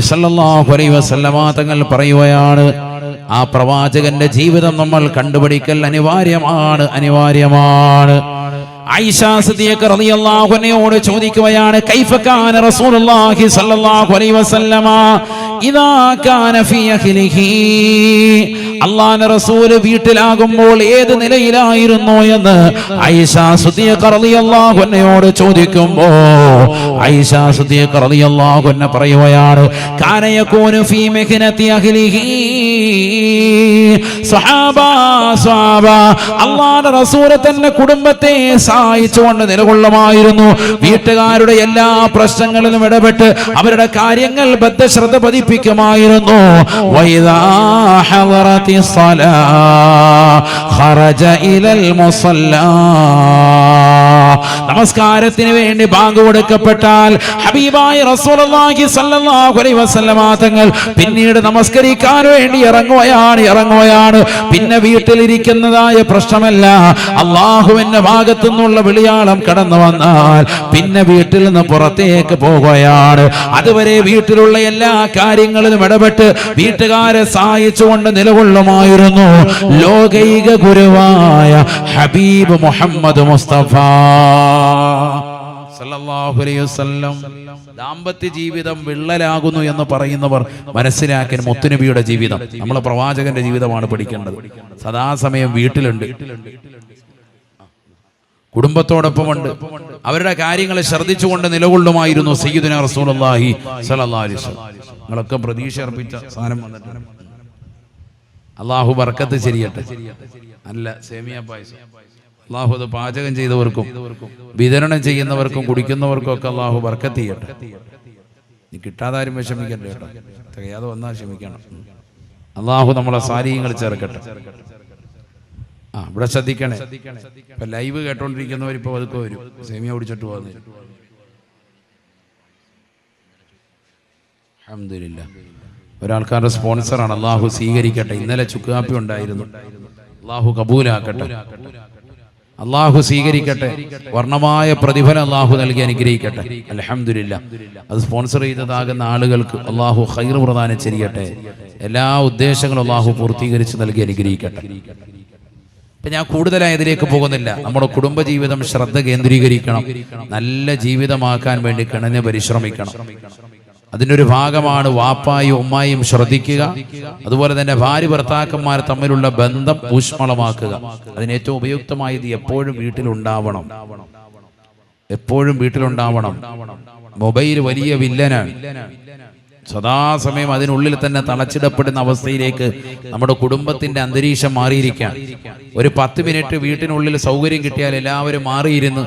സല്ലല്ലാഹു അലൈഹി വസല്ലമ തങ്ങൾ പറയുകയാണ് ആ പ്രവാചകന്റെ ജീവിതം നമ്മൾ കണ്ടുപിടിക്കൽ അനിവാര്യമാണ് അനിവാര്യമാണ്. ആയിഷ ചോദിക്കുകയാണ് കൈഫ കാന റസൂലുള്ളാഹി സല്ലല്ലാഹു അലൈഹി വസല്ലമ അള്ളാഹുവിന്റെ റസൂൽ വീട്ടിലാകുമ്പോൾ ഏത് നിലയിലായിരുന്നു എന്ന് ഐഷ സിദ്ദീഖ റളിയല്ലാഹു അൻഹയോട് ചോദിക്കുമ്പോൾ ഐഷ സിദ്ദീഖ റളിയല്ലാഹു അൻഹ പറയുകയാണ് കാന യകൂനു ഫീ മഹ്നതി അഹ്ലിഹി സ്വഹാബ സ്വഹാബ അള്ളാഹുവിന്റെ റസൂൽ തന്നെ കുടുംബത്തെ സഹായിച്ചുകൊണ്ട് നിലകൊള്ളുമായിരുന്നു വീട്ടുകാരുടെ എല്ലാ പ്രശ്നങ്ങളിലും ഇടപെട്ട് അവരുടെ കാര്യങ്ങൾ ബദ്ധശ്രദ്ധ പതിപ്പിക്കുമായിരുന്നു സ്വലാ ഖറജ ഇലൽ മുസല്ലാ. നമസ്കാരത്തിന് വേണ്ടി ബാങ്ക് കൊടുക്കപ്പെട്ടാൽ ഹബീബായി റസൂലുള്ളാഹി സ്വല്ലല്ലാഹു അലൈഹി വസല്ലമ തങ്ങൾ പിന്നീട് നമസ്കരിക്കാൻ വേണ്ടി ഇറങ്ങുകയാണ് ഇറങ്ങുകയാണ്. പിന്നെ വീട്ടിലിരിക്കുന്നതായ പ്രശ്നമല്ല. അള്ളാഹുവിന്റെ ഭാഗത്തു നിന്നുള്ള വിളിയാളം കടന്നു വന്നാൽ പിന്നെ വീട്ടിൽ നിന്ന് പുറത്തേക്ക് പോകുകയാണ്. അതുവരെ വീട്ടിലുള്ള എല്ലാ കാര്യങ്ങളിലും ഇടപെട്ട് വീട്ടുകാരെ സഹായിച്ചുകൊണ്ട് നിലകൊള്ളുമായിരുന്നു. ലോകൈക ഗുരുവായ ഹബീബ് മുഹമ്മദ് മുസ്തഫ. സല്ലല്ലാഹു ദാമ്പത്യ ജീവിതം വിള്ളലാകുന്നു എന്ന് പറയുന്നവർ മനസ്സിലാക്കാൻ മുത്തുനബിയുടെ ജീവിതം. നമ്മളെ പ്രവാചകന്റെ ജീവിതമാണ് പഠിക്കേണ്ടത്. സദാസമയം വീട്ടിലുണ്ട്. കുടുംബത്തോടൊപ്പമുണ്ട്. അവരുടെ കാര്യങ്ങളെ ശ്രദ്ധിച്ചുകൊണ്ട് നിലകൊള്ളുമായിരുന്നു സയ്യിദുന റസൂലി നിങ്ങളൊക്കെ പ്രതീക്ഷ അർപ്പിച്ച സാധനം വന്നിട്ടുണ്ട്. അള്ളാഹു ബർക്കത്ത് ശരിയട്ടെ. നല്ല സേമിയ പായസം. അള്ളാഹു അത് പാചകം ചെയ്തവർക്കും വിതരണം ചെയ്യുന്നവർക്കും കുടിക്കുന്നവർക്കും ഒക്കെ അള്ളാഹു ബർക്കത്ത് ചെയ്യട്ടെ. നീ കിട്ടാതാരും വിഷമിക്കണ്ട കേട്ടോ? തികയാതെ വന്നാൽ ക്ഷമിക്കണം. അള്ളാഹു നമ്മളെ സാരീയങ്ങൾ ചേർക്കട്ടെ. ആ ഇവിടെ ശ്രദ്ധിക്കണേ. ഇപ്പൊ ലൈവ് കേട്ടോണ്ടിരിക്കുന്നവർ ഇപ്പൊ പതുക്കെ വരും. സേമിയ കുടിച്ചിട്ട് പോകുന്നു അഹമ്മദില്ല ഒരാൾക്കാരുടെ സ്പോൺസറാണ്. അള്ളാഹു സ്വീകരിക്കട്ടെ. ഇന്നലെ ചുക്കാപ്പി ഉണ്ടായിരുന്നു. അള്ളാഹു കബൂലാക്കട്ടെ. അള്ളാഹു സ്വീകരിക്കട്ടെ. വർണമായ പ്രതിഫലം അള്ളാഹു നൽകി അനുഗ്രഹിക്കട്ടെ. അലഹമില്ല അത് സ്പോൺസർ ചെയ്തതാകുന്ന ആളുകൾക്ക് അള്ളാഹു ഹൈർ പ്രദാനം ചെയ്യട്ടെ. എല്ലാ ഉദ്ദേശങ്ങളും അള്ളാഹു പൂർത്തീകരിച്ച് നൽകി അനുഗ്രഹിക്കട്ടെ. ഇപ്പൊ ഞാൻ കൂടുതലായി ഇതിലേക്ക് പോകുന്നില്ല. നമ്മുടെ കുടുംബജീവിതം ശ്രദ്ധ കേന്ദ്രീകരിക്കണം. നല്ല ജീവിതമാക്കാൻ വേണ്ടി കിണഞ്ഞ് പരിശ്രമിക്കണം. അതിന്റെ ഒരു ഭാഗമാണ് വാപ്പായും ഉമ്മായും ശ്രദ്ധിക്കുക. അതുപോലെ തന്നെ ഭാര്യ ഭർത്താക്കന്മാർ തമ്മിലുള്ള ബന്ധം ഊഷ്മളമാക്കുക. അതിന് ഏറ്റവും ഉപയുക്തമായത് എപ്പോഴും വീട്ടിലുണ്ടാവണം. എപ്പോഴും വീട്ടിലുണ്ടാവണം. മൊബൈൽ വലിയ വില്ലനാണ്. സദാസമയം അതിനുള്ളിൽ തന്നെ തളച്ചിടപ്പെടുന്ന അവസ്ഥയിലേക്ക് നമ്മുടെ കുടുംബത്തിന്റെ അന്തരീക്ഷം മാറിയിരിക്കാം ഒരു പത്ത് മിനിറ്റ് വീട്ടിനുള്ളിൽ സൗകര്യം കിട്ടിയാൽ എല്ലാവരും മാറിയിരുന്ന്.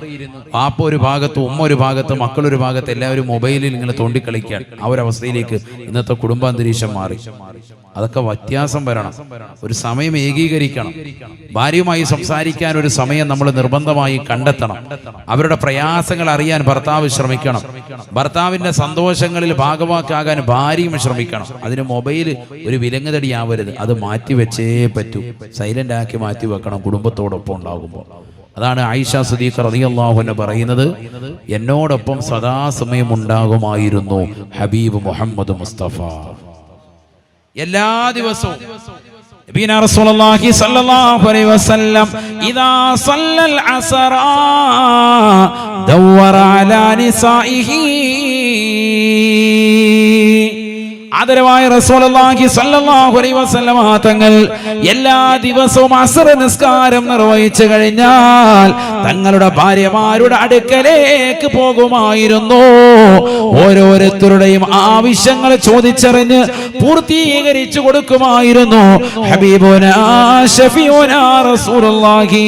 പാപ്പ ഒരു ഭാഗത്ത് ഉമ്മ ഒരു ഭാഗത്ത് മക്കളൊരു ഭാഗത്ത് എല്ലാവരും മൊബൈലിൽ ഇങ്ങനെ തോണ്ടിക്കളിക്കാൻ ആ ഒരു അവസ്ഥയിലേക്ക് ഇന്നത്തെ കുടുംബാന്തരീക്ഷം മാറി. അതൊക്കെ വ്യത്യാസം വരണം. ഒരു സമയം ഏകീകരിക്കണം. ഭാര്യയുമായി സംസാരിക്കാൻ ഒരു സമയം നമ്മൾ നിർബന്ധമായി കണ്ടെത്തണം. അവരുടെ പ്രയാസങ്ങൾ അറിയാൻ ഭർത്താവ് ശ്രമിക്കണം. ഭർത്താവിന്റെ സന്തോഷങ്ങളിൽ ഭാഗവാക്കാകാൻ ഭാര്യയും ശ്രമിക്കണം. അതിന് മൊബൈൽ ഒരു വിലങ്ങുതടിയാവരുത് അത് മാറ്റി വെച്ചേ പറ്റൂ. സൈലന്റ് ആക്കി മാറ്റി വെക്കണം. കുടുംബത്തോടൊപ്പം ഉണ്ടാകുമ്പോൾ. അതാണ് ആയിഷ സുദീഖ് റളിയല്ലാഹു പറയുന്നത്. എന്നോടൊപ്പം സദാസമയം ഉണ്ടാകുമായിരുന്നു ഹബീബ് മുഹമ്മദ് മുസ്തഫ. എല്ലാ ദിവസവും ഇതാ ദവറ അലാ നിസാഇഹി ആദരവായ റസൂലുള്ളാഹി സ്വല്ലല്ലാഹു അലൈഹി വസല്ലം തങ്ങൾ എല്ലാ ദിവസവും അസർ നിസ്കാരം നിർവഹിച്ചു കഴിഞ്ഞാൽ തങ്ങളുടെ ഭാര്യമാരുടെ അടുക്കലേക്ക് പോകുമായിരുന്നു. ഓരോരുത്തരുടെയും ആവശ്യങ്ങൾ ചോദിച്ചറിഞ്ഞ് പൂർത്തീകരിച്ചു കൊടുക്കുമായിരുന്നു. ഹബീബോനാ ഷഫിയോനാ റസൂലുള്ളാഹി.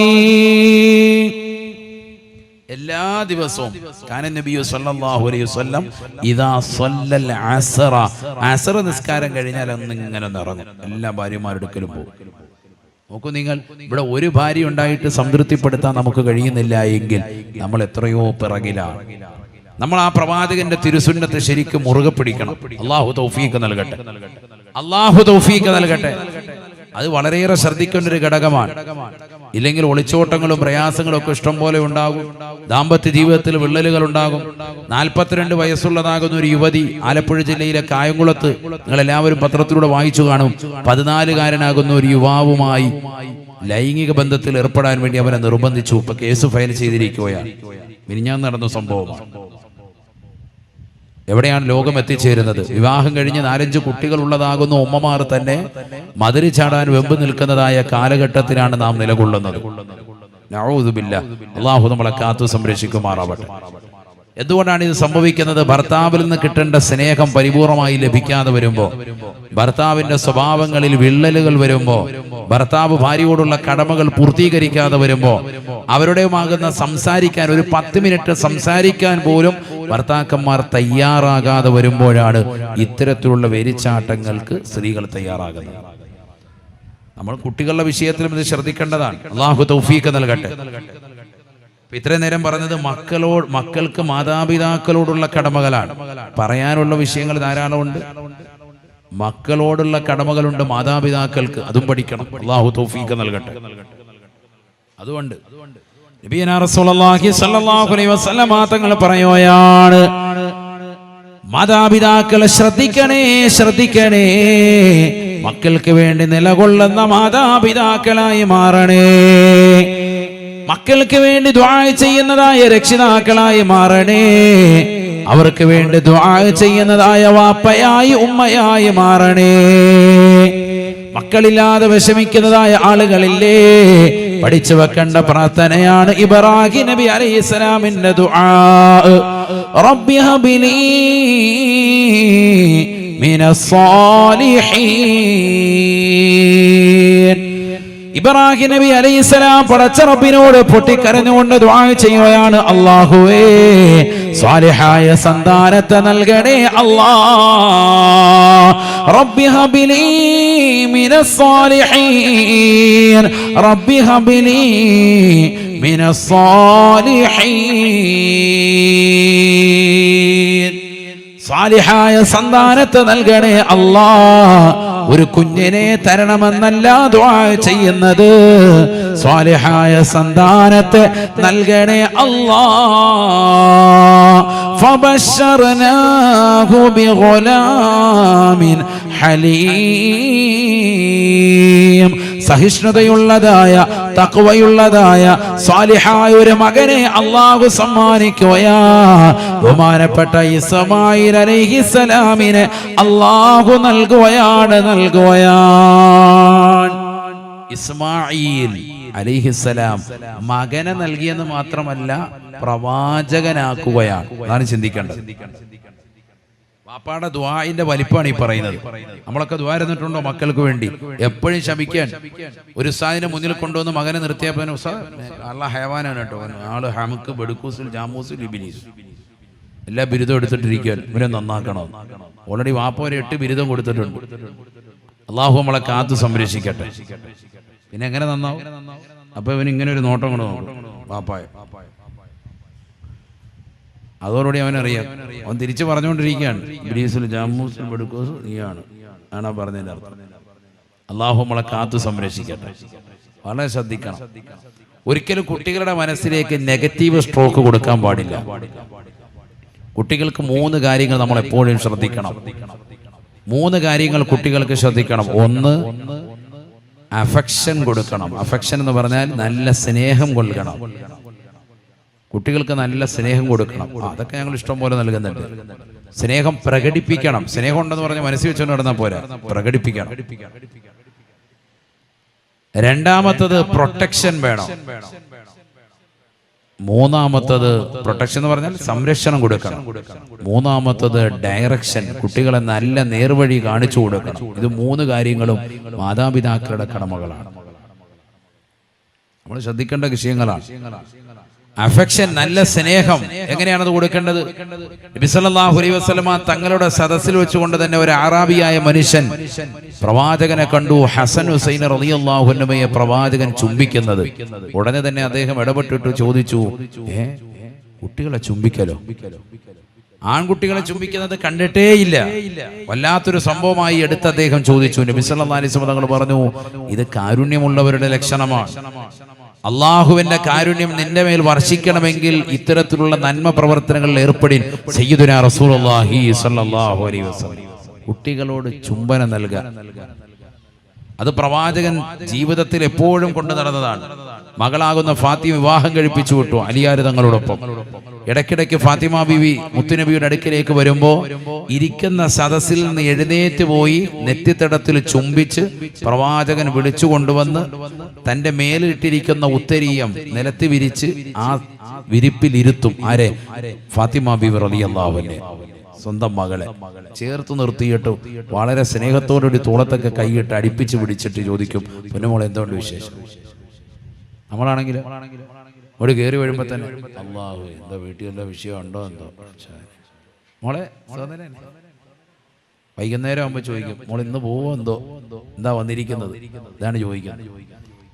എല്ലാ ദിവസവും കാന നബിയു സല്ലല്ലാഹു അലൈഹി വസല്ലം ഇദാ സല്ലൽ അസറ. അസറ നിസ്കാരം കഴിഞ്ഞാൽ അന്ന് ഇങ്ങനെ നടന്നു എല്ലാ ഭാര്യമാരുടെ അടുക്കലും പോകും നോക്കൂ നിങ്ങൾ ഇവിടെ ഒരു ഭാര്യ ഉണ്ടായിട്ട് സംതൃപ്തിപ്പെടുത്താൻ നമുക്ക് കഴിയുന്നില്ല എങ്കിൽ നമ്മൾ എത്രയോ പിറകിലാണ്. നമ്മൾ ആ പ്രവാചകന്റെ തിരുസുന്നത്തെ ശരിക്കും മുറുകെ പിടിക്കണം. അള്ളാഹു തൗഫീഖ് നൽകട്ടെ. അള്ളാഹു തൗഫീഖ് നൽകട്ടെ. അത് വളരെയേറെ ശ്രദ്ധിക്കേണ്ട ഒരു ഘടകമാണ്. ഇല്ലെങ്കിൽ ഒളിച്ചോട്ടങ്ങളും പ്രയാസങ്ങളും ഒക്കെ ഇഷ്ടം പോലെ ഉണ്ടാകും. ദാമ്പത്യ ജീവിതത്തിൽ വിള്ളലുകൾ ഉണ്ടാകും. നാൽപ്പത്തിരണ്ട് വയസ്സുള്ളതാകുന്ന ഒരു യുവതി ആലപ്പുഴ ജില്ലയിലെ കായംകുളത്ത് നിങ്ങൾ എല്ലാവരും പത്രത്തിലൂടെ വായിച്ചു കാണും. പതിനാലുകാരനാകുന്ന ഒരു യുവാവുമായി ലൈംഗിക ബന്ധത്തിൽ ഏർപ്പെടാൻ വേണ്ടി അവനെ നിർബന്ധിച്ചു. ഇപ്പൊ കേസ് ഫയൽ ചെയ്തിരിക്കുകയാണ്. മിനിഞ്ഞാൻ നടന്ന സംഭവമാണ്. എവിടെയാണ് ലോകം എത്തിച്ചേരുന്നത്? വിവാഹം കഴിഞ്ഞ് നാലഞ്ച് കുട്ടികൾ ഉള്ളതാകുന്ന ഉമ്മമാർ തന്നെ മതിരി ചാടാൻ വെമ്പ് നിൽക്കുന്നതായ കാലഘട്ടത്തിലാണ് നാം നിലകൊള്ളുന്നത്. അള്ളാഹു നമ്മളെ കാത്തു സംരക്ഷിക്കുമാറാവട്ടെ. എന്തുകൊണ്ടാണ് ഇത് സംഭവിക്കുന്നത്? ഭർത്താവിൽ നിന്ന് കിട്ടേണ്ട സ്നേഹം പരിപൂർണമായി ലഭിക്കാതെ വരുമ്പോൾ ഭർത്താവിന്റെ സ്വഭാവങ്ങളിൽ വിള്ളലുകൾ വരുമ്പോൾ ഭർത്താവ് ഭാര്യയോടുള്ള കടമകൾ പൂർത്തീകരിക്കാതെ വരുമ്പോ അവരുടെയുമാകുന്ന സംസാരിക്കാൻ ഒരു പത്ത് മിനിറ്റ് സംസാരിക്കാൻ പോലും ഭർത്താക്കന്മാർ തയ്യാറാകാതെ വരുമ്പോഴാണ് ഇത്തരത്തിലുള്ള വെരിച്ചാട്ടങ്ങൾക്ക് സ്ത്രീകൾ തയ്യാറാകുന്നത്. നമ്മൾ കുട്ടികളുടെ വിഷയത്തിലും ഇത് ശ്രദ്ധിക്കേണ്ടതാണ്. അള്ളാഹു തൗഫീഖ് നൽകട്ടെ. ഇത്രയും നേരം പറഞ്ഞത് മക്കളോട് മക്കൾക്ക് മാതാപിതാക്കളോടുള്ള കടമകളാണ്. പറയാനുള്ള വിഷയങ്ങൾ ധാരാളമുണ്ട് മക്കളോടുള്ള കടമകളുണ്ട് മാതാപിതാക്കൾക്ക്. അതും പഠിക്കണം. അള്ളാഹു തൗഫീഖ് നൽകട്ടെ. അതുകൊണ്ട് തങ്ങൾ പറയുകയാണ് മാതാപിതാക്കളെ ശ്രദ്ധിക്കണേ ശ്രദ്ധിക്കണേ. മക്കൾക്ക് വേണ്ടി നിലകൊള്ളുന്ന മാതാപിതാക്കളായി മാറണേ. മക്കൾക്ക് വേണ്ടി ദ്വാ ചെയ്യുന്നതായ രക്ഷിതാക്കളായി മാറണേ. അവർക്ക് വേണ്ടി ദ്വാ ചെയ്യുന്നതായ വാപ്പയായി ഉമ്മയായി മാറണേ. മക്കളില്ലാതെ വിഷമിക്കുന്നതായ ആളുകളില്ലേ? പഠിച്ചു വെക്കേണ്ട പ്രാർത്ഥനയാണ് ഇബ്രാഹിം നബി അലൈഹി സ്വലാമിന്റെ ദുആ. റബ്ബി ഹബിലി ഇബ്രാഹിം നബി അലൈഹിസ്സലാം പടച്ച റബ്ബിനോട് പൊട്ടിക്കരഞ്ഞുകൊണ്ട് ദുആ ചെയ്യുകയാണ് അള്ളാഹുവേ സ്വാലിഹായ സന്താനത്തെ നൽകണേ അല്ലാ. റബ്ബി ഹബിലി മിനസ് رب റബ്ബി لي من الصالحين. സാലിഹായ സന്താനത്തെ നൽകണേ അല്ലാ. ഒരു കുഞ്ഞിനെ തരണമെന്നല്ല ചെയ്യുന്നത്. സ്വാലിഹായ സന്താനത്തെ നൽകണേ അല്ലാ. فبشرناه بغلام حليم സഹിഷ്ണുതയുള്ളതായ തക്വയുള്ളതായ സാലിഹായ ഒരു മകനെ അള്ളാഹു സമ്മാനിക്കുകയാ ബഹുമാനപ്പെട്ട ഇസ്മായിൽ അലൈഹിസലാമിനെ അള്ളാഹു നൽകുകയാണ് നൽകുകയാണ് ഇസ്മായിൽ അലിഹിസലാം മകനെ നൽകിയെന്ന് മാത്രമല്ല പ്രവാചകനാക്കുകയാണ്. അതാണ് ചിന്തിക്കേണ്ടത്. വാപ്പാടെ ദ്വായിന്റെ വലിപ്പമാണ് ഈ പറയുന്നത്. നമ്മളൊക്കെ ദ്വാ ഇരുന്നിട്ടുണ്ടോ മക്കൾക്ക് വേണ്ടി? എപ്പോഴും ശമിക്കാൻ ഒരു സാധനം മുന്നിൽ കൊണ്ടുവന്ന് മകനെ നിർത്തിയപ്പോൾ ഉസ്താദ് അള്ള ഹയവാനാണ് കേട്ടോ ആൾ ഹമുക്ക് ബെടുക്കൂസിൽ ജാമൂസിൽ ഇബിലീസ് എല്ലാ ബിരുദം എടുത്തിട്ടിരിക്കാൻ ഇവരെ നന്നാക്കണം. ഓൾറെഡി വാപ്പ ഒരു എട്ട് ബിരുദം കൊടുത്തിട്ടുണ്ട്. അള്ളാഹു നമ്മളെ കാത്തു സംരക്ഷിക്കട്ടെ. പിന്നെ എങ്ങനെ നന്നാവും? അപ്പൊ ഇവൻ ഇങ്ങനെ ഒരു നോട്ടം കൊണ്ട് നോക്കും വാപ്പായ. അതോടുകൂടി അവനറിയാം. അവൻ തിരിച്ചു പറഞ്ഞുകൊണ്ടിരിക്കുകയാണ്. ബ്രീസിൽ ജാമൂസിൽ ബെടുക്കോസ് നീയാണ്. ആണ് ആ പറഞ്ഞതിന്റെ അർത്ഥം. അള്ളാഹു നമ്മളെ കാത്തു സംരക്ഷിക്കട്ടെ. വളരെ ശ്രദ്ധിക്കണം. ഒരിക്കലും കുട്ടികളുടെ മനസ്സിലേക്ക് നെഗറ്റീവ് സ്ട്രോക്ക് കൊടുക്കാൻ പാടില്ല. കുട്ടികൾക്ക് മൂന്ന് കാര്യങ്ങൾ നമ്മൾ എപ്പോഴും ശ്രദ്ധിക്കണം. മൂന്ന് കാര്യങ്ങൾ കുട്ടികൾക്ക് ശ്രദ്ധിക്കണം. ഒന്ന് അഫക്ഷൻ കൊടുക്കണം. അഫക്ഷൻ എന്ന് പറഞ്ഞാൽ നല്ല സ്നേഹം കൊടുക്കണം കുട്ടികൾക്ക് നല്ല സ്നേഹം കൊടുക്കണം. അതൊക്കെ ഞങ്ങൾ ഇഷ്ടം പോലെ നൽകുന്നുണ്ട്. സ്നേഹം പ്രകടിപ്പിക്കണം. സ്നേഹം ഉണ്ടെന്ന് പറഞ്ഞ് മനസ്സിൽ വെച്ചുകൊണ്ട് നടന്നാൽ പോരാ. പ്രകടിപ്പിക്കണം. രണ്ടാമത്തത് പ്രൊട്ടക്ഷൻ വേണം. മൂന്നാമത്തത് പ്രൊട്ടക്ഷൻ എന്ന് പറഞ്ഞാൽ സംരക്ഷണം കൊടുക്കണം. മൂന്നാമത്തത് ഡയറക്ഷൻ കുട്ടികളെ നല്ല നേർവഴി കാണിച്ചു കൊടുക്കണം. ഇത് മൂന്ന് കാര്യങ്ങളും മാതാപിതാക്കളുടെ കടമകളാണ്. നമ്മൾ ശ്രദ്ധിക്കേണ്ട വിഷയങ്ങളാണ്. അഫെക്ഷൻ നല്ല സ്നേഹം. എങ്ങനെയാണത് കൊടുക്കേണ്ടത്? നബി സല്ലല്ലാഹു അലൈഹി വസല്ലമ തങ്ങളുടെ സദസ്സിൽ വെച്ചുകൊണ്ട് തന്നെ ഒരു ആറാബിയായ മനുഷ്യൻ പ്രവാചകനെ കണ്ടു ഹസൻ ഹുസൈൻ റളിയല്ലാഹു അൻഹുമയെ പ്രവാചകൻ ചുംബിക്കുന്നത്. ഉടനെ തന്നെ അദ്ദേഹം ഇടപെട്ടിട്ട് ചോദിച്ചു ഏ കുട്ടികളെ ചുംബിക്കലോ? ആൺകുട്ടികളെ ചുംബിക്കുന്നത് കണ്ടിട്ടേ ഇല്ല. വല്ലാത്തൊരു സംഭവമായി എടുത്ത് അദ്ദേഹം ചോദിച്ചു. നബിസല്ലാസ്മ തങ്ങൾ പറഞ്ഞു ഇത് കാരുണ്യമുള്ളവരുടെ ലക്ഷണമാണ്. അള്ളാഹുവിന്റെ കാരുണ്യം നിന്റെ മേൽ വർഷിക്കണമെങ്കിൽ ഇത്തരത്തിലുള്ള നന്മ പ്രവർത്തനങ്ങളിൽ ഏർപ്പെടിൻ. റസൂലുള്ളാഹി സ്വല്ലല്ലാഹു അലൈഹി വസല്ലം. കുട്ടികളോട് ചുംബനം നൽകുക. അത് പ്രവാചകൻ ജീവിതത്തിൽ എപ്പോഴും കൊണ്ടു നടന്നതാണ്. മകളാകുന്ന ഫാത്തി വിവാഹം കഴിപ്പിച്ചു വിട്ടു. അലിയാര് തങ്ങളോടൊപ്പം. ഇടയ്ക്കിടയ്ക്ക് ഫാത്തിമ ബിവി മുത്തുനബിയുടെ അടുക്കിലേക്ക് വരുമ്പോൾ ഇരിക്കുന്ന സദസ്സിൽ നിന്ന് എഴുന്നേറ്റ് പോയി നെറ്റിത്തടത്തിൽ ചുംബിച്ച് പ്രവാചകൻ വിളിച്ചു കൊണ്ടുവന്ന് തന്റെ മേലിട്ടിരിക്കുന്ന ഉത്തരീയം നിലത്ത് വിരിച്ച് ആ വിരിപ്പിൽ ഇരുത്തും ആരെ? ഫാത്തിമ ബിവി റളിയല്ലാഹുവിനെ സ്വന്തം മകളെ. ചേർത്ത് നിർത്തിയിട്ട് വളരെ സ്നേഹത്തോടുകൂടി തോളത്തൊക്കെ കൈയിട്ട് അടുപ്പിച്ച് പിടിച്ചിട്ട് ചോദിക്കും പൊന്നുമോൾ എന്തുകൊണ്ട് വിശേഷം? നമ്മളാണെങ്കിൽ അവിടെ കയറി വരുമ്പോ തന്നെ. അള്ളാഹു എന്താ വീട്ടിൽ എന്താ വിഷയം ഉണ്ടോ എന്തോ? മോളെ. വൈകുന്നേരം ആകുമ്പോൾ ചോദിക്കും മോൾ ഇന്ന് പോവോ എന്തോ? എന്താ വന്നിരിക്കുന്നത്? ഇതാണ് ചോദിക്കുന്നത്.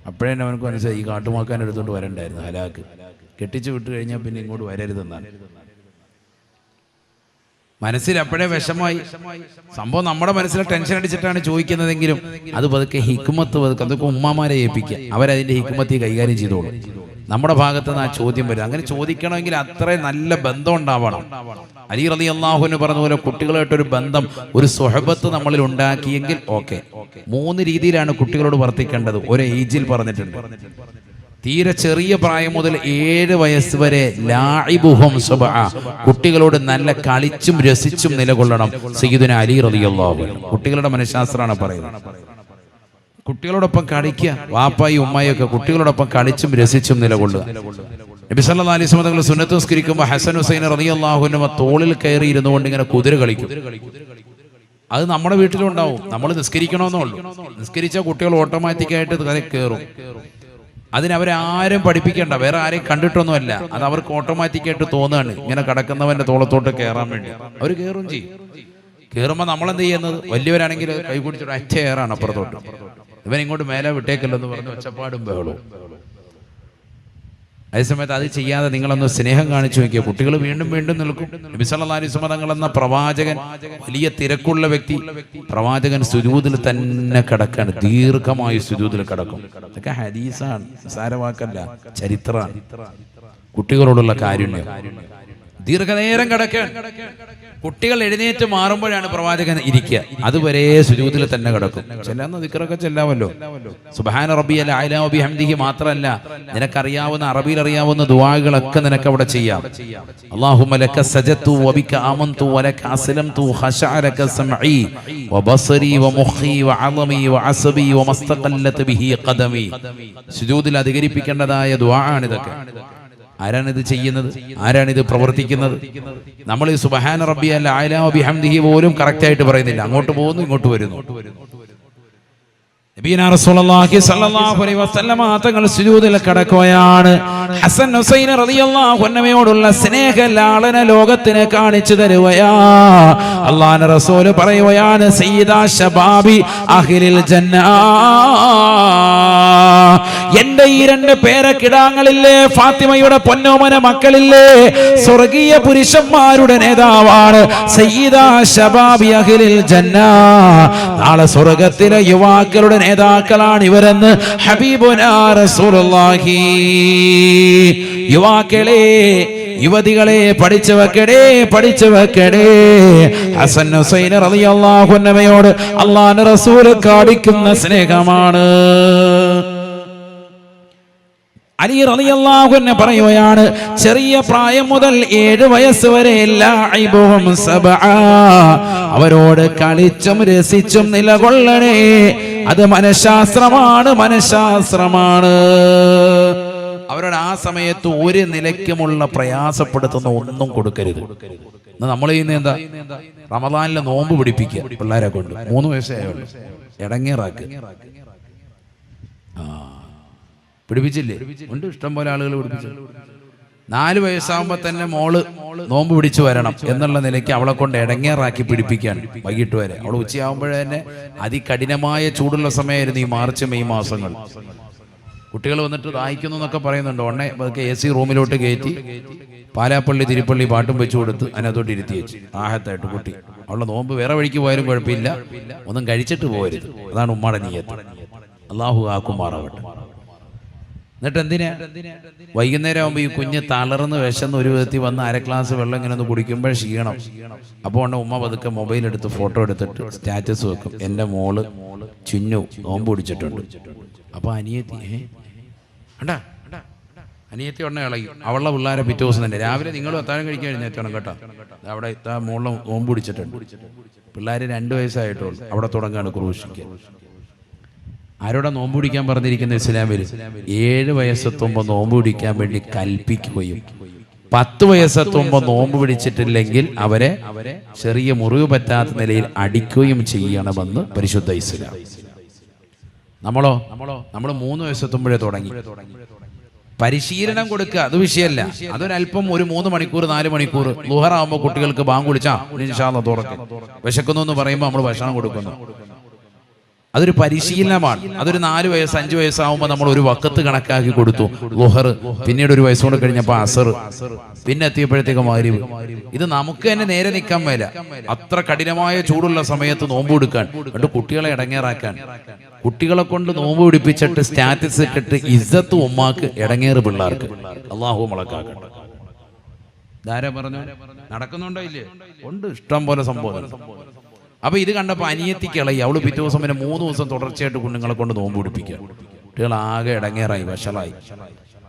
അപ്പോഴേ അവനക്ക് മനസ്സിലായി ഈ കാട്ടുമാക്കാൻ എടുത്തോണ്ട് വരണ്ടായിരുന്നു ഹലാക്ക്. കെട്ടിച്ചു വിട്ട് കഴിഞ്ഞാൽ പിന്നെ ഇങ്ങോട്ട് വരരുതെന്നാണ്. മനസ്സിൽ അപ്പോഴേ വിഷമായി സംഭവം നമ്മുടെ മനസ്സിൽ ടെൻഷൻ അടിച്ചിട്ടാണ് ചോദിക്കുന്നതെങ്കിലും അത് പതുക്കെ ഹിക്കുമത്ത് പതുക്കെ അതൊക്കെ ഉമ്മമാരെ ഏൽപ്പിക്കുക. അവരതിന്റെ ഹിക്കുമത്തി കൈകാര്യം ചെയ്തോളും. നമ്മുടെ ഭാഗത്ത് നിന്ന് ആ ചോദ്യം വരും അങ്ങനെ ചോദിക്കണമെങ്കിൽ അത്രയും നല്ല ബന്ധം ഉണ്ടാവണം. അലി റലി അള്ളാഹുവിന് പറഞ്ഞ പോലെ കുട്ടികളായിട്ടൊരു ബന്ധം ഒരു സ്വഹബത്ത് നമ്മളിൽ ഉണ്ടാക്കിയെങ്കിൽ ഓക്കെ. മൂന്ന് രീതിയിലാണ് കുട്ടികളോട് വർത്തിക്കേണ്ടത്. ഒരു ഏജിൽ പറഞ്ഞിട്ടുണ്ട്. തീരെ ചെറിയ പ്രായം മുതൽ ഏഴ് വയസ്സ് വരെ ലാഇബുഹും സുബഹ. കുട്ടികളോട് നല്ല കളിച്ചും രസിച്ചും നിലകൊള്ളണം. സയ്യിദുന അലി റളിയല്ലാഹു കുട്ടികളുടെ മനഃശാസ്ത്രമാണ് പറയുന്നത്. കുട്ടികളോടൊപ്പം കളിക്കുക. വാപ്പായി ഉമ്മായി ഒക്കെ കുട്ടികളോടൊപ്പം കളിച്ചും രസിച്ചും നിലകൊള്ളുക. നബി സല്ലാ അലൈഹി വസല്ലം തങ്ങൾ സുന്നത്ത് ഹസൻ ഹുസൈൻ റളിയല്ലാഹു അൻഹു തോളിൽ കയറി ഇരുന്നുകൊണ്ട് ഇങ്ങനെ കുതിര കളിക്കും. അത് നമ്മുടെ വീട്ടിലും ഉണ്ടാവും. നമ്മൾ നിസ്കരിക്കണമെന്നേ ഉള്ളൂ. നിസ്കരിച്ച കുട്ടികൾ ഓട്ടോമാറ്റിക്കായിട്ട് കയറും. അതിനവരെ പഠിപ്പിക്കേണ്ട. വേറെ ആരെയും കണ്ടിട്ടൊന്നുമല്ല. അത് അവർക്ക് ഓട്ടോമാറ്റിക്കായിട്ട് തോന്നുകയാണ്. ഇങ്ങനെ കിടക്കുന്നവന്റെ തോളത്തോട്ട് കയറാൻ വേണ്ടി. അവർ കയറും ചെയ്യും. കയറുമ്പോൾ നമ്മളെന്ത് ചെയ്യുന്നത്? വലിയവരാണെങ്കിൽ കൈ കുടിച്ചിട്ട് അറ്റ കയറാണ് അപ്പുറത്തോട്ട്. ഇവൻ ഇങ്ങോട്ട് മേലെ വിട്ടേക്കില്ലെന്ന് പറഞ്ഞ് ഒച്ചപ്പാടും ബഹളവും. അതേസമയത്ത് അത് ചെയ്യാതെ നിങ്ങളൊന്ന് സ്നേഹം കാണിച്ചു നോക്കിയ. കുട്ടികൾ വീണ്ടും വീണ്ടും നിൽക്കും. നബി സല്ലല്ലാഹു അലൈഹി വസല്ലം തങ്ങൾ എന്ന പ്രവാചകൻ വലിയ തിരക്കുള്ള വ്യക്തി പ്രവാചകൻ സുജൂതിൽ തന്നെ കിടക്കാണ്. ദീർഘമായി സുജൂതിൽ കിടക്കും. ഇതൊക്കെ ഹരീസാണ് സാരവാക്കല്ല ചരിത്രമാണ് കുട്ടികളോടുള്ള കാരുണ്യം. ദീർഘനേരം കിടക്കുകയാണ് കുട്ടികൾ എഴുന്നേറ്റ് മാറുമ്പോഴാണ് പ്രവാചകൻ ഇരിക്കുക. അതുവരെ സുജൂതിൽ തന്നെ കിടക്കും. ചെല്ലാന്ന് ദിക്കറൊക്കെ ചെല്ലാമല്ലോ. സുബാന റബി അല്ല ആയിലാബി ഹംദിഹി മാത്രമല്ല നിനക്കറിയാവുന്ന അറബിയിൽ അറിയാവുന്ന ദുവാകളൊക്കെ നിനക്ക് അവിടെ ചെയ്യാം അള്ളാഹുമ ലക ആമന്തു ഖശഅ ബിഹി ഖദമി. സുജൂദിൽ അധികരിപ്പിക്കേണ്ടതായ ദുവാണിതൊക്കെ ആരാണ് ഇത് ചെയ്യുന്നത്? ആരാണിത് പ്രവർത്തിക്കുന്നത്? നമ്മൾ ഈ സുബഹാന റബ്ബി അല്ല ആലാ ബിഹംദിഹി പോലും കറക്റ്റ് ആയിട്ട് പറയുന്നില്ല. അങ്ങോട്ട് പോകുന്നു ഇങ്ങോട്ട് വരുന്നു. തങ്ങൾ സുജൂദിൽ കിടക്കുകയാണ്. ഹസൻ ഹുസൈൻ റളിയല്ലാഹു അൻഹയോടുള്ള സ്നേഹ ലാളന ലോകത്തിന് കാണിച്ചു തരുവയാ. അള്ളാഹുവിന്റെ റസൂൽ പറയുകയാണ് സയ്യിദാ ശബാബി അഹ്ലിൽ ജന്ന. എന്റെ ഈ രണ്ട് പേരക്കിടാങ്ങളില്ലേ ഫാത്തിമയുടെ പൊന്നോമന മക്കളില്ലേ സ്വർഗീയ പുരുഷന്മാരുടെ നേതാവാണ് സയ്യിദാ ശബാബി അഹ്ലിൽ ജന്ന. നാളെ സ്വർഗത്തിലെ യുവാക്കളുടെ നേതാക്കളാണ് ഇവരെന്ന് ഹബീബുനാ റസൂലുള്ളാഹി. യുവാക്കളെ യുവതികളെ പഠിച്ചു വെക്കടേ പഠിച്ചു വെക്കടേ ഹസൻ ഹുസൈൻ റളിയല്ലാഹു അൻഹയോട് അള്ളാഹുവിന്റെ റസൂൽ കാണിക്കുന്ന സ്നേഹമാണ്. അലി റളിയല്ലാഹു അൻഹു പറയുകയാണ് ചെറിയ പ്രായം മുതൽ ഏഴ് വയസ്സ് വരെ ലാഇബുഹും സബഅ. അവരോട് കളിച്ചും രസിച്ചും നിലകൊള്ളണേ. അത് മനഃശാസ്ത്രമാണ് മനഃശാസ്ത്രമാണ്. അവരോട് ആ സമയത്ത് ഒരു നിലയ്ക്കുമുള്ള പ്രയാസപ്പെടുത്തുന്ന ഒന്നും കൊടുക്കരുത്. നമ്മൾ ചെയ്യുന്ന എന്താ? റമദാനിലെ നോമ്പ് പിടിപ്പിക്കുക പിള്ളേരെ കൊണ്ട്. മൂന്ന് വയസ്സേ ഇടങ്ങേറാക്ക്. ആ. പിടിപ്പിച്ചില്ലേ? ഉണ്ട് ഇഷ്ടം പോലെ ആളുകൾ പിടിപ്പിച്ചു നാല് വയസ്സാകുമ്പോ തന്നെ മോൾ നോമ്പ് പിടിച്ചു വരണം എന്നുള്ള നിലയ്ക്ക് അവളെ കൊണ്ട് ഇടങ്ങേറാക്കി പിടിപ്പിക്കാൻ വൈകിട്ട് വരെ. അവൾ ഉച്ചയാകുമ്പോഴേ തന്നെ അതികഠിനമായ ചൂടുള്ള സമയമായിരുന്നു ഈ മാർച്ച് മെയ് മാസങ്ങൾ. കുട്ടികൾ വന്നിട്ട് ദാഹിക്കുന്നു എന്നൊക്കെ പറയുന്നുണ്ട്. ഉടനെ എ സി റൂമിലോട്ട് കയറ്റി പാലാപ്പള്ളി തിരുപ്പള്ളി പാട്ടും വെച്ചു കൊടുത്ത് അതിനകത്തോട്ട് ഇരുത്തി വെച്ചു. ആഹത്തായിട്ട് കുട്ടി. അവളുടെ നോമ്പ് വേറെ വഴിക്ക് പോയാലും കുഴപ്പമില്ല. ഒന്നും കഴിച്ചിട്ട് പോകരുത്. അതാണ് ഉമ്മാടെ നീയത്ത്. അള്ളാഹു ആക്കുമാറാവട്ടെ. എന്നിട്ട് എന്തിനാ? വൈകുന്നേരം ആകുമ്പോൾ ഈ കുഞ്ഞ് തളർന്ന് വിശന്ന് ഒരു വിധത്തിൽ വന്ന് അര ഗ്ലാസ് വെള്ളം ഇങ്ങനെ ഒന്ന് കുടിക്കുമ്പോൾ ക്ഷീണം. അപ്പോൾ ഉണ്ട് ഉമ്മ പതുക്കെ മൊബൈൽ എടുത്ത് ഫോട്ടോ എടുത്തിട്ട് സ്റ്റാറ്റസ് വെക്കും. എന്റെ മോൾ ചിന്നു നോമ്പ് പിടിച്ചിട്ടുണ്ട്. അപ്പോൾ അനിയത്തി ഏ? അനിയത്തി ഉടനെ ഇളകി. അവളുടെ പിള്ളേരെ പിറ്റേ ദിവസം തന്നെ. രാവിലെ നിങ്ങൾ അത്താഴം കഴിക്കാൻ എഴുന്നേറ്റണം കേട്ടോ. അവിടെ ഇത്താ മുകളിൽ നോമ്പ് പിടിച്ചിട്ടുണ്ട്. പിള്ളേർ രണ്ട് വയസ്സായിട്ടുള്ളൂ. അവിടെ തുടങ്ങാണ് ക്രൂശിക്കാൻ ആരോടെ നോമ്പ് പിടിക്കാൻ പറഞ്ഞിരിക്കുന്ന ഇസ്ലാമിൽ ഏഴ് വയസ്സെത്തുമ്പോൾ നോമ്പ് പിടിക്കാൻ വേണ്ടി കൽപ്പിക്കുകയും പത്ത് വയസ്സെത്തുമ്പോൾ നോമ്പ് പിടിച്ചിട്ടില്ലെങ്കിൽ അവരെ ചെറിയ മുറിവ് പറ്റാത്ത നിലയിൽ അടിക്കുകയും ചെയ്യണമെന്ന് പരിശുദ്ധ ഇസ്ലാം. നമ്മളോ? നമ്മളോ? നമ്മൾ മൂന്ന് വയസ്സെത്തുമ്പോഴേ തുടങ്ങി. പരിശീലനം കൊടുക്കുക അത് വിഷയമല്ല. അതൊരല്പം ഒരു മൂന്ന് മണിക്കൂർ നാല് മണിക്കൂർ ലുഹറാകുമ്പോൾ കുട്ടികൾക്ക് ബാങ്ക് വിളിച്ചാൽ തുറക്കും. വിശക്കുന്നു എന്ന് പറയുമ്പോൾ നമ്മൾ ഭക്ഷണം കൊടുക്കുന്നു. അതൊരു പരിശീലനമാണ്. അതൊരു നാല് വയസ്സ് അഞ്ച് വയസ്സാവുമ്പോൾ നമ്മൾ ഒരു വക്കത്ത് കണക്കാക്കി കൊടുത്തു. ലുഹർ പിന്നീട് ഒരു വയസ്സുകൊണ്ട് കഴിഞ്ഞപ്പോൾ അസർ. പിന്നെ എത്തിയപ്പോഴത്തേക്ക് മാരിവ് ഇത് നമുക്ക് തന്നെ നേരെ നിൽക്കാൻ മേല. അത്ര കഠിനമായ ചൂടുള്ള സമയത്ത് നോമ്പ് കൊടുക്കാൻ കണ്ട് കുട്ടികളെ ഇടങ്ങേറാക്കാൻ. കുട്ടികളെ കൊണ്ട് നോമ്പ് പിടിപ്പിച്ചിട്ട് സ്റ്റാറ്റസ് ഇട്ടിട്ട് ഇസ്സത്ത് ഉമ്മാക്ക് ഇടങ്ങേറ് പിള്ളേർക്ക്. അള്ളാഹു മുളക്കാക്ക ധാര പറഞ്ഞു നടക്കുന്നുണ്ടോ ഇല്ലേ? ഉണ്ട് ഇഷ്ടം പോലെ സംഭവം. അപ്പൊ ഇത് കണ്ടപ്പോ അനിയത്തിക്കളയി അവൾ പിറ്റേ ദിവസം പിന്നെ മൂന്ന് ദിവസം തുടർച്ചയായിട്ട് കുഞ്ഞുങ്ങളെ കൊണ്ട് നോമ്പ് പിടിപ്പിക്കുക. കുട്ടികൾ ആകെ ഇടങ്ങേറായി വഷളായി.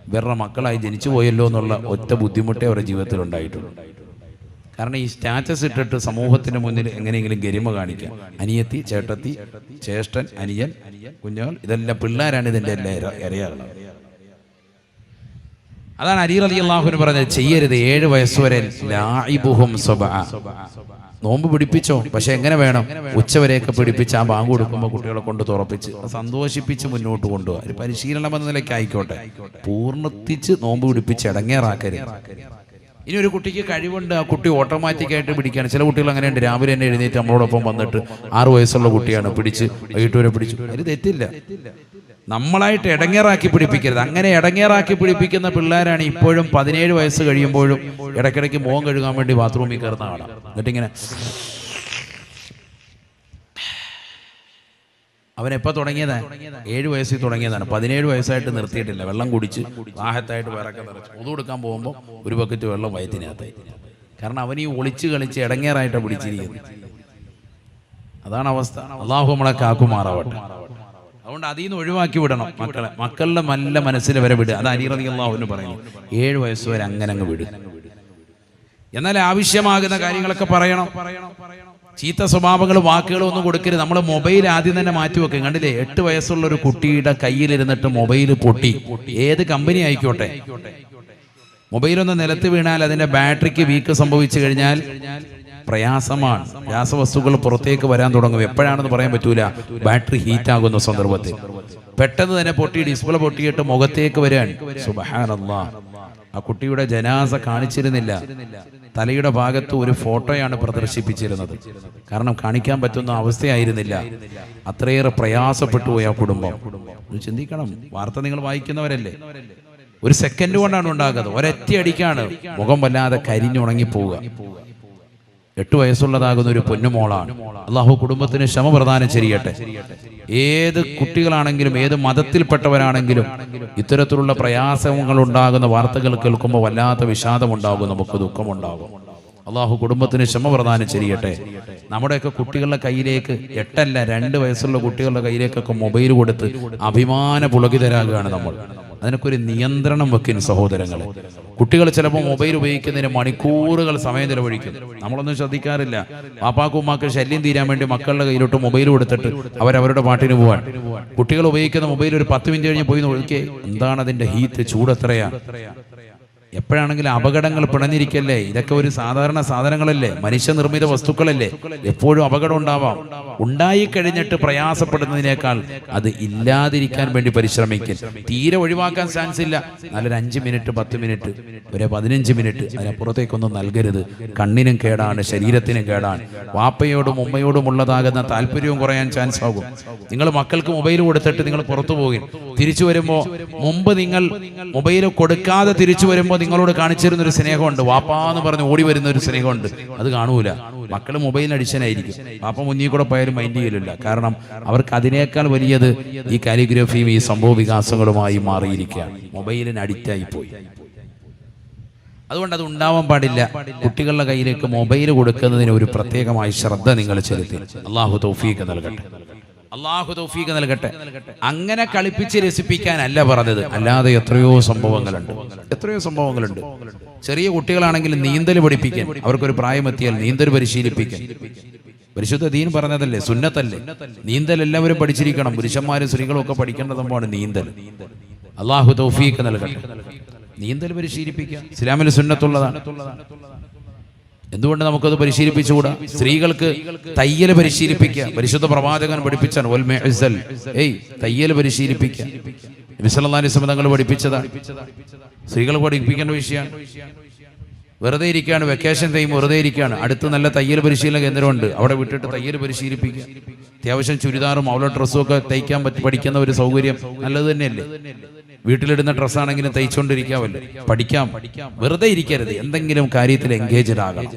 വേറെ മക്കളായി ജനിച്ചു പോയല്ലോ എന്നുള്ള ഒറ്റ ബുദ്ധിമുട്ടേ അവരുടെ ജീവിതത്തിൽ ഉണ്ടായിട്ടുള്ളൂ. കാരണം ഈ സ്റ്റാറ്റസ് ഇട്ടിട്ട് സമൂഹത്തിന് മുന്നിൽ എങ്ങനെയെങ്കിലും ഗരിമ കാണിക്കാം അനിയത്തി ചേട്ടത്തി ചേഷ്ടൻ അനിയൻ കുഞ്ഞുങ്ങൾ ഇതെല്ലാം പിള്ളേരാണ് ഇതിന്റെ എല്ലാ ഇര- ഇരയാളുകൾ അതാണ് അലി അലി അള്ളാഹുന് പറഞ്ഞത് ചെയ്യരുത് ഏഴ് വയസ്സുവരെ ലായിബുഹും സ്വബഅ. നോമ്പ് പിടിപ്പിച്ചോ? പക്ഷെ എങ്ങനെ വേണം? ഉച്ചവരെയൊക്കെ പിടിപ്പിച്ച് ആ ബാങ്ക് കൊടുക്കുമ്പോൾ കുട്ടികളെ കൊണ്ട് തുറപ്പിച്ച് സന്തോഷിപ്പിച്ച് മുന്നോട്ട് കൊണ്ടുപോകാം ഒരു പരിശീലനം എന്ന നിലയ്ക്ക് ആയിക്കോട്ടെ. പൂർണത്തിച്ച് നോമ്പ് പിടിപ്പിച്ച് ഇടങ്ങേറാക്കരുത്. ഇനി ഒരു കുട്ടിക്ക് കഴിവുണ്ട് ആ കുട്ടി ഓട്ടോമാറ്റിക്കായിട്ട് പിടിക്കുകയാണ്. ചില കുട്ടികൾ അങ്ങനെയുണ്ട്. രാവിലെ തന്നെ എഴുന്നേറ്റ് നമ്മളോടൊപ്പം വന്നിട്ട് ആറ് വയസ്സുള്ള കുട്ടിയാണ്. പിടിച്ച് വൈകിട്ട് വരെ പിടിച്ചു. അതിന് തെറ്റില്ല. നമ്മളായിട്ട് ഇടങ്ങേറാക്കി പിടിപ്പിക്കരുത്. അങ്ങനെ ഇടങ്ങേറാക്കി പിടിപ്പിക്കുന്ന പിള്ളേരാണ് ഇപ്പോഴും പതിനേഴ് വയസ്സ് കഴിയുമ്പോഴും ഇടയ്ക്കിടയ്ക്ക് മോൻ കഴുകാൻ വേണ്ടി ബാത്റൂമിൽ കയറുന്ന ആളാണ് എന്നിട്ടിങ്ങനെ അവൻ എപ്പോൾ തുടങ്ങിയതാണ് ഏഴ് വയസ്സിൽ തുടങ്ങിയതാണ്. പതിനേഴ് വയസ്സായിട്ട് നിർത്തിയിട്ടില്ല. വെള്ളം കുടിച്ച് വാഹത്തായിട്ട് വിറക്കെ നിറച്ച് പൊതു കൊടുക്കാൻ പോകുമ്പോൾ ഒരു ബക്കറ്റ് വെള്ളം വയറ്റിനകത്തായി കാരണം അവൻ ഈ ഒളിച്ച് കളിച്ച് ഇടങ്ങേറായിട്ടാണ് പിടിച്ചിരിക്കുന്നത്. അതാണ് അവസ്ഥ. അള്ളാഹു നമ്മളെ കാക്കുമാറാവട്ടെ. അതുകൊണ്ട് അതിൽ നിന്ന് ഒഴിവാക്കി വിടണം മക്കളെ. മക്കളുടെ നല്ല മനസ്സിൽ വരെ വിടുക അത് അനിറതി അള്ളാഹുവിന് പറയുന്നു. ഏഴ് വയസ്സ് വരെ അങ്ങനെ അങ്ങ് വിടുക എന്നാൽ ആവശ്യമാകുന്ന കാര്യങ്ങളൊക്കെ പറയണം. ചീത്ത സ്വഭാവങ്ങളും വാക്കുകളും ഒന്നും കൊടുക്കരുത്. നമ്മൾ മൊബൈൽ ആദ്യം തന്നെ മാറ്റി വെക്കും. കണ്ടില്ലേ? എട്ട് വയസ്സുള്ള ഒരു കുട്ടിയുടെ കയ്യിലിരുന്നിട്ട് മൊബൈൽ പൊട്ടി. ഏത് കമ്പനി ആയിക്കോട്ടെ. മൊബൈൽ ഒന്ന് നിലത്ത് വീണാൽ അതിന്റെ ബാറ്ററിക്ക് വീക്ക് സംഭവിച്ചു കഴിഞ്ഞാൽ പ്രയാസമാണ്. രാസവസ്തുക്കൾ പുറത്തേക്ക് വരാൻ തുടങ്ങും. എപ്പോഴാണെന്ന് പറയാൻ പറ്റൂല. ബാറ്ററി ഹീറ്റ് ആകുന്ന സന്ദർഭത്തിൽ. പെട്ടെന്ന് തന്നെ പൊട്ടി ഡിസ്പ്ലേ പൊട്ടിയിട്ട് മുഖത്തേക്ക് വരാൻ. ആ കുട്ടിയുടെ ജനാസ കാണിച്ചിരുന്നില്ല. തലയുടെ ഭാഗത്ത് ഒരു ഫോട്ടോയാണ് പ്രദർശിപ്പിച്ചിരുന്നത്. കാരണം കാണിക്കാൻ പറ്റുന്ന അവസ്ഥയായിരുന്നില്ല. അത്രയേറെ പ്രയാസപ്പെട്ടു പോയി ആ കുടുംബം. ചിന്തിക്കണം. വാർത്ത നിങ്ങൾ വായിക്കുന്നവരല്ലേ? ഒരു സെക്കൻഡ് കൊണ്ടാണ് ഉണ്ടാകുന്നത്. ഒരൊറ്റ അടിക്കാണ് മുഖം വല്ലാതെ കരിഞ്ഞുണങ്ങി പോവുക എട്ട് വയസ്സുള്ളതാകുന്ന ഒരു പൊന്നുമോളാണ്. അള്ളാഹു കുടുംബത്തിന് ക്ഷമ പ്രദാനം ചെയ്യട്ടെ. ഏത് കുട്ടികളാണെങ്കിലും ഏത് മതത്തിൽപ്പെട്ടവരാണെങ്കിലും ഇത്തരത്തിലുള്ള പ്രയാസങ്ങൾ ഉണ്ടാകുന്ന വാർത്തകൾ കേൾക്കുമ്പോൾ വല്ലാത്ത വിഷാദമുണ്ടാകും നമുക്ക് ദുഃഖമുണ്ടാകും. അള്ളാഹു കുടുംബത്തിന് ക്ഷമ പ്രദാനം ചെയ്യട്ടെ. നമ്മുടെയൊക്കെ കുട്ടികളുടെ കയ്യിലേക്ക് എട്ടല്ല രണ്ട് വയസ്സുള്ള കുട്ടികളുടെ കയ്യിലേക്കൊക്കെ മൊബൈൽ കൊടുത്ത് അഭിമാന പുളകിതരാകുകയാണ് നമ്മൾ. അതിനൊക്കെ ഒരു നിയന്ത്രണം വെക്കും സഹോദരങ്ങളെ. കുട്ടികൾ ചിലപ്പോൾ മൊബൈൽ ഉപയോഗിക്കുന്നതിന് മണിക്കൂറുകൾ സമയം ചിലവഴിക്കും. നമ്മളൊന്നും ശ്രദ്ധിക്കാറില്ല. പാപ്പാക്കും ഉമ്മാക്ക് ശല്യം തീരാൻ വേണ്ടി മക്കളുടെ കയ്യിലോട്ട് മൊബൈൽ കൊടുത്തിട്ട് അവരവരുടെ പാട്ടിന് പോവാൻ. കുട്ടികൾ ഉപയോഗിക്കുന്ന മൊബൈൽ ഒരു പത്ത് മിനിറ്റ് കഴിഞ്ഞ് പോയി നോക്കിയേ എന്താണ് അതിന്റെ ഹീറ്റ്? ചൂട് എത്രയാ എപ്പോഴാണെങ്കിലും അപകടങ്ങൾ പിണഞ്ഞിരിക്കല്ലേ? ഇതൊക്കെ ഒരു സാധാരണ സാധനങ്ങളല്ലേ? മനുഷ്യനിർമ്മിത വസ്തുക്കളല്ലേ? എപ്പോഴും അപകടം ഉണ്ടാവാം. ഉണ്ടായിക്കഴിഞ്ഞിട്ട് പ്രയാസപ്പെടുന്നതിനേക്കാൾ അത് ഇല്ലാതിരിക്കാൻ വേണ്ടി പരിശ്രമിക്കൽ. തീരെ ഒഴിവാക്കാൻ ചാൻസ് ഇല്ല നല്ലൊരു അഞ്ച് മിനിറ്റ് പത്ത് മിനിറ്റ് ഒരു പതിനഞ്ച് മിനിറ്റ് അതിനപ്പുറത്തേക്കൊന്നും നൽകരുത്. കണ്ണിനും കേടാണ് ശരീരത്തിനും കേടാണ്. വാപ്പയോടും ഉമ്മയോടും ഉള്ളതാകുന്ന താല്പര്യവും കുറയാൻ ചാൻസ് ആകും നിങ്ങൾ മക്കൾക്ക് മൊബൈൽ കൊടുത്തിട്ട് നിങ്ങൾ പുറത്തു പോകും. തിരിച്ചു വരുമ്പോൾ മുമ്പ് നിങ്ങൾ മൊബൈൽ കൊടുക്കാതെ തിരിച്ചു വരുമ്പോൾ നിങ്ങളോട് കാണിച്ചിരുന്ന ഒരു സ്നേഹമുണ്ട്. വാപ്പാ എന്ന് പറഞ്ഞ് ഓടി വരുന്ന ഒരു സ്നേഹമുണ്ട്. അത് കാണൂല. മക്കൾ മൊബൈൽ അടിച്ചനായിരിക്കും വാപ്പ മുന്നിൽ കൂടെ പോയാലും മൈൻഡ് ചെയ്യലില്ല. കാരണം അവർക്ക് അതിനേക്കാൾ വലിയത് ഈ കാലിഗ്രഫിയും ഈ സംഭവ വികാസങ്ങളുമായി മാറിയിരിക്കുകയാണ്. മൊബൈലിന് അഡിക്റ്റായി പോയി. അതുകൊണ്ട് അത് ഉണ്ടാവാൻ പാടില്ല. കുട്ടികളുടെ കയ്യിലേക്ക് മൊബൈൽ കൊടുക്കുന്നതിന് ഒരു പ്രത്യേകമായി ശ്രദ്ധ നിങ്ങൾ ചെലുത്തി. അള്ളാഹു തൗഫീഖ് നൽകട്ടെ. അള്ളാഹു തൗഫീഖ് നൽകട്ടെ. അങ്ങനെ കളിപ്പിച്ച് രസിപ്പിക്കാനല്ല പറഞ്ഞത്. അല്ലാതെ എത്രയോ സംഭവങ്ങളുണ്ട്. എത്രയോ സംഭവങ്ങളുണ്ട്. ചെറിയ കുട്ടികളാണെങ്കിൽ നീന്തൽ പഠിപ്പിക്കാൻ അവർക്കൊരു പ്രായമെത്തിയാൽ നീന്തൽ പരിശീലിപ്പിക്കാൻ. പരിശുദ്ധ ദീൻ പറഞ്ഞതല്ലേ? സുന്നത്തല്ലേ? നീന്തൽ എല്ലാവരും പഠിച്ചിരിക്കണം. പുരുഷന്മാരും സ്ത്രീകളും ഒക്കെ പഠിക്കേണ്ട സംഭവമാണ് നീന്തൽ? അള്ളാഹു തൗഫീഖ് നൽകട്ടെ. നീന്തൽ പരിശീലിപ്പിക്കുക. ഇസ്ലാമിൽ സുന്നത്തുള്ളതാണ്. എന്തുകൊണ്ട് നമുക്കത് പരിശീലിപ്പിച്ചുകൂടാ? സ്ത്രീകൾക്ക് തയ്യൽ പരിശീലിപ്പിക്കുക. പരിശുദ്ധ പ്രവാചകൻ പഠിപ്പിച്ചാണ്. ഏയ് തയ്യൽ പരിശീലിപ്പിക്കുക. തങ്ങൾ പഠിപ്പിച്ചതാണ്. സ്ത്രീകൾ പഠിപ്പിക്കേണ്ട വിഷയമാണ്. വെറുതെ ഇരിക്കുകയാണ്. വെക്കേഷൻ ടൈം വെറുതെ ഇരിക്കുകയാണ്. അടുത്ത് നല്ല തയ്യൽ പരിശീലന കേന്ദ്രമുണ്ട്. അവിടെ വിട്ടിട്ട് തയ്യൽ പരിശീലിപ്പിക്കുക. അത്യാവശ്യം ചുരിദാറും അവളുടെ ഡ്രസ്സും ഒക്കെ തയ്ക്കാൻ പറ്റി പഠിക്കുന്ന ഒരു സൗകര്യം. നല്ലത് തന്നെയല്ലേ? വീട്ടിലിടുന്ന ഡ്രസ്സാണെങ്കിലും തയ്ച്ചുകൊണ്ടിരിക്കാമല്ലോ പഠിക്കാം. വെറുതെ ഇരിക്കരുത്. എന്തെങ്കിലും കാര്യത്തിൽ എൻഗേജഡ് ആകണം.